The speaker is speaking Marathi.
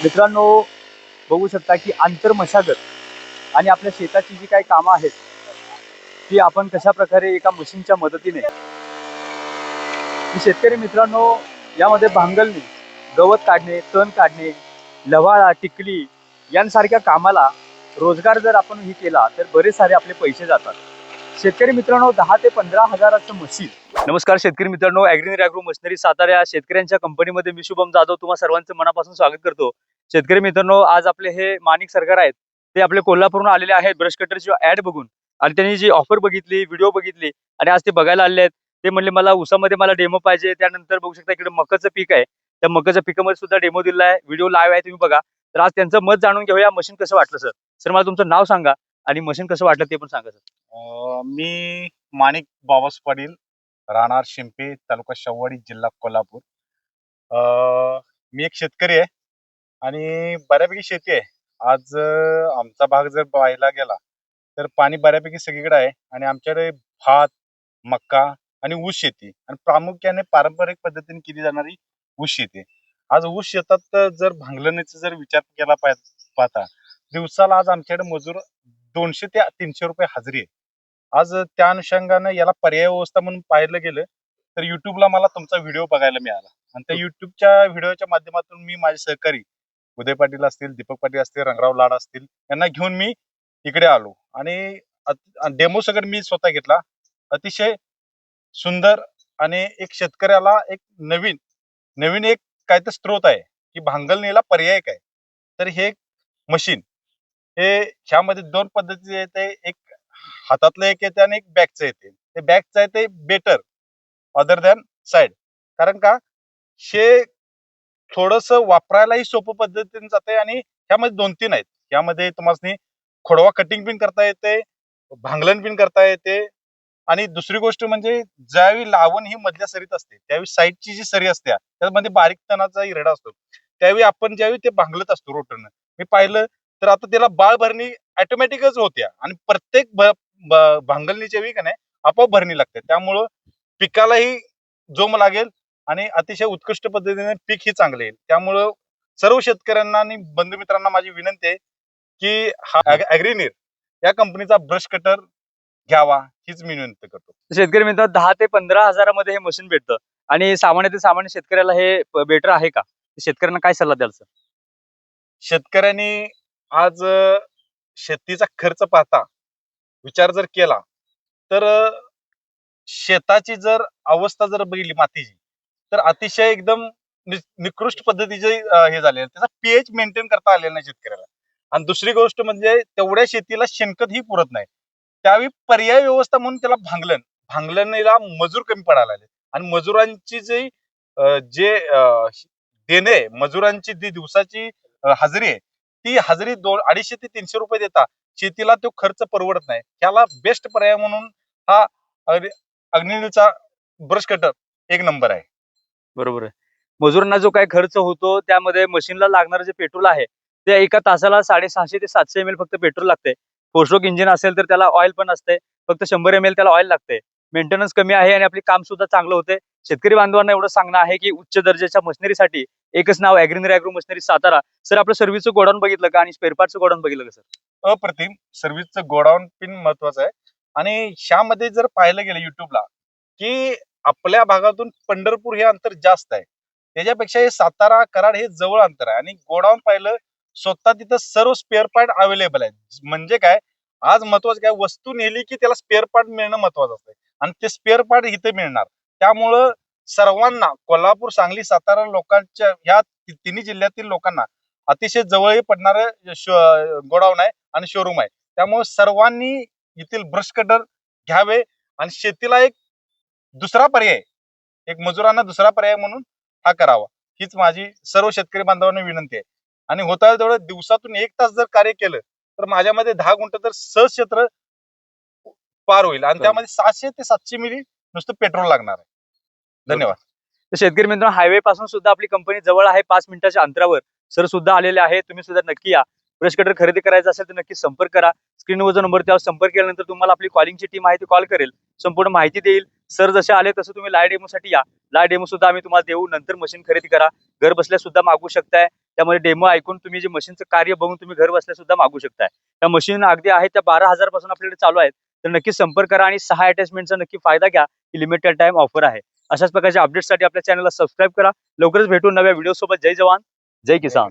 मित्रांनो बघू शकता की आंतरमशागत आणि आपल्या शेताची जी काही कामं आहेत ती आपण कशा प्रकारे एका मशीनच्या मदतीने शेतकरी मित्रांनो यामध्ये भांगलणे गवत काढणे तण काढणे लवाळा टिकली यांसारख्या कामाला रोजगार जर आपण ही केला तर बरेच सारे आपले पैसे जातात. शेतकरी मित्रांनो दहा ते पंधरा हजाराचं मशीन. नमस्कार शेतकरी मित्रांनो अॅग्रीन अॅग्रो मशिनरी सातारा या शेतकऱ्यांच्या कंपनीमध्ये मी शुभम जाधव तुम्हा सर्वांचं मनापासून स्वागत करतो. शेतकरी मित्रांनो आज आपले हे मानिक सरकार आहेत ते आपले कोल्हापूरहून आलेले आहेत ब्रश कटरची ऍड बघून. आणि त्यांनी जी ऑफर बघितली व्हिडिओ बघितली आणि आज ते बघायला आले आहेत. ते म्हणले मला उसामध्ये मला डेमो पाहिजे त्यानंतर बघू शकता इकडे मकाचं पीक आहे. त्या मकाच्या पिकामध्ये सुद्धा डेमो दिला आहे व्हिडिओ लाईव्ह आहे तुम्ही बघा. तर आज त्यांचं मत जाणून घेऊया मशीन कसं वाटलं सर सर मला तुमचं नाव सांगा. आणि मशीन कसं वाटलं ते पण सांगा सर. अं, मी माणिक बाबास पाटील राहणार शिंपे तालुका शेववाडी जिल्हा कोल्हापूर. अं, मी एक शेतकरी आहे आणि बऱ्यापैकी शेती आहे. आज अं, आमचा भाग जर पाहायला गेला तर पाणी बऱ्यापैकी सगळीकडे आहे आणि आमच्याकडे भात मक्का आणि ऊस शेती आणि प्रामुख्याने पारंपरिक पद्धतीने केली जाणारी ऊस शेती आहे. आज ऊस शेतात जर भांगलण्याचा जर विचार केला पाह- पाहता दिवसाला आज आमच्याकडे मजूर दोनशे ते तीनशे रुपये हजेरी आहे. आज त्या अनुषंगानं याला पर्याय व्यवस्था म्हणून पाहिलं गेलं तर युट्यूबला मला तुमचा व्हिडिओ बघायला मिळाला. आणि त्या युट्यूबच्या व्हिडिओच्या माध्यमातून मी माझे सहकारी उदय पाटील असतील दीपक पाटील असतील रंगराव लाड असतील यांना घेऊन मी इकडे आलो. आणि डेमो सगळं मी स्वतः घेतला. अतिशय सुंदर आणि एक शेतकऱ्याला एक नवीन नवीन एक काय तर स्त्रोत आहे की भांगलणीला पर्याय काय तर हे मशीन हे ह्यामध्ये दोन पद्धतीचे येते. एक हातातलं एक येते आणि एक बॅकचं येते. ते बॅकचं आहे ते बेटर अदर दॅन साईड कारण का? हे थोडस वापरायलाही सोपं पद्धतीने जाते आणि ह्यामध्ये दोन तीन आहेत. यामध्ये तुम्हाला खोडवा कटिंग पिन करता येते भांगलन पिन करता येते आणि दुसरी गोष्ट म्हणजे ज्यावेळी लावण ही मधल्या सरीत असते त्यावेळी साईडची जी सरी असते त्यामध्ये बारीक तणाचा इरडा असतो. त्यावेळी आपण ज्यावेळी ते भांगलत असतो रोटरनं मी पाहिलं तर आता त्याला बाळ भरणी ऑटोमॅटिकच होत्या आणि प्रत्येक भांगलणीच्या वेळी का नाही आपोआप भरणी लागते. त्यामुळं पिकालाही जोम लागेल आणि अतिशय उत्कृष्ट पद्धतीने पीक ही चांगले येईल. त्यामुळं सर्व शेतकऱ्यांना आणि बंधू मित्रांना माझी विनंती आहे की हा अॅग्रीनीर या कंपनीचा ब्रश कटर घ्यावा हीच मी विनंती करतो. शेतकरी मित्र दहा ते पंधरा हजारामध्ये हे मशीन भेटतं. आणि सामान्य ते सामान्य शेतकऱ्याला हे बेटर आहे का? शेतकऱ्यांना काय सल्ला द्याल सर? शेतकऱ्यांनी आज शेतीचा खर्च पाहता विचार जर केला तर शेताची जर अवस्था जर बघितली मातीची तर अतिशय एकदम निकृष्ट पद्धतीचे हे झाले. त्याचा पीएच मेंटेन करता आलेला नाही शेतकऱ्याला. आणि दुसरी गोष्ट म्हणजे तेवढ्या शेतीला शेणखत ही पुरत नाही. त्यावेळी पर्याय व्यवस्था म्हणून त्याला भांगलन भांगलणीला मजूर कमी पडायला लागले. आणि मजुरांची जी जे देणे मजुरांची जी दिवसाची हजेरी आहे ती हजरी दोन अडीचशे ते तीनशे रुपये देता. शेतीला तो खर्च परवडत नाही. त्याला बेस्ट पर्याय म्हणून हा अग्नि- अग्निचा ब्रश कटर एक नंबर आहे. बरोबर आहे. मजुरांना जो काही खर्च होतो त्यामध्ये मशीनला लागणारं जे पेट्रोल आहे ते एका तासाला साडेसहाशे ते सातशे एम एल फक्त पेट्रोल लागते. फोर्स्ट्रोक इंजिन असेल तर त्याला ऑइल पण असते. फक्त शंभर एम एल त्याला ऑइल लागते. मेंटेनन्स कमी आहे आणि आपली काम सुद्धा चांगलं होते. शेतकरी बांधवांना एवढं सांगणं आहे की उच्च दर्जाच्या मशिनरीसाठी एकच नाव Agrinery agro machinery Satara. Sir आपलं सर्व्हिसचं गोडाऊन बघितलं का आणि स्पेअरपार्टचं गोडाऊन बघितलं का सर? अप्रतिम. सर्व्हिसचं गोडाऊन पिन महत्वाचं आहे. आणि ह्यामध्ये जर पाहिलं गेलं युट्यूबला की आपल्या भागातून पंढरपूर हे अंतर जास्त आहे. त्याच्यापेक्षा हे सातारा कराड हे जवळ अंतर आहे. आणि गोडाऊन पाहिलं स्वतः तिथं सर्व स्पेअर पार्ट अवेलेबल आहे म्हणजे काय? आज महत्वाचं काय? वस्तू नेली की त्याला स्पेअर पार्ट मिळणं महत्वाचं असतं आणि ते स्पेअर पार्ट इथे मिळणार. त्यामुळं सर्वांना कोल्हापूर सांगली सातारा लोकांच्या या तिन्ही जिल्ह्यातील लोकांना अतिशय जवळ पडणारं गोडाऊन आहे आणि शोरूम आहे. त्यामुळे सर्वांनी येथील ब्रश कटर घ्यावे आणि शेतीला एक दुसरा पर्याय एक मजुरांना दुसरा पर्याय म्हणून हा करावा. हीच माझी सर्व शेतकरी बांधवांना विनंती आहे. आणि होता तेवढं दिवसातून एक तास जर कार्य केलं तर माझ्यामध्ये दहा गुंठ तर सहज क्षेत्र पार होईल. आणि. त्यामध्ये सातशे ते सातशे मिली नुसतं पेट्रोल लागणार आहे. धन्यवाद. तर शेतकरी मित्रांनो हायवे पासून सुद्धा आपली कंपनी जवळ आहे पाच मिनिटाच्या अंतरावर. सर सुद्धा आलेले आहे तुम्ही सुद्धा नक्की या. ब्रश कटर खरेदी करायचा असेल तर नक्की संपर्क करा. स्क्रीनवर जो नंबर त्यावर संपर्क केल्यानंतर तुम्हाला आपली कॉलिंगची टीम आहे ती कॉल करेल. संपूर्ण माहिती देईल. सर जसे आले तसं तुम्ही लाय डेमो साठी या. लाय डेमो सुद्धा आम्ही तुम्हाला देऊ. नंतर मशीन खरेदी करा. घर बसल्या सुद्धा मागू शकताय. त्यामध्ये डेमो ऐकून तुम्ही जे मशीनचं कार्य बघून तुम्ही घर बसल्या सुद्धा मागू शकताय. त्या मशीन अगदी आहे त्या बारा हजारपासून आपल्याकडे चालू आहेत. तर नक्की संपर्क करा आणि सहा अटॅचमेंटचा नक्की फायदा घ्या ही लिमिटेड टाइम ऑफर आहे. अशाच प्रकारच्या अपडेटसाठी आपल्या चॅनलला सबस्क्राईब करा. लवकरच भेटून नव्या व्हिडिओ सोबत. जय जवान. जय किसान.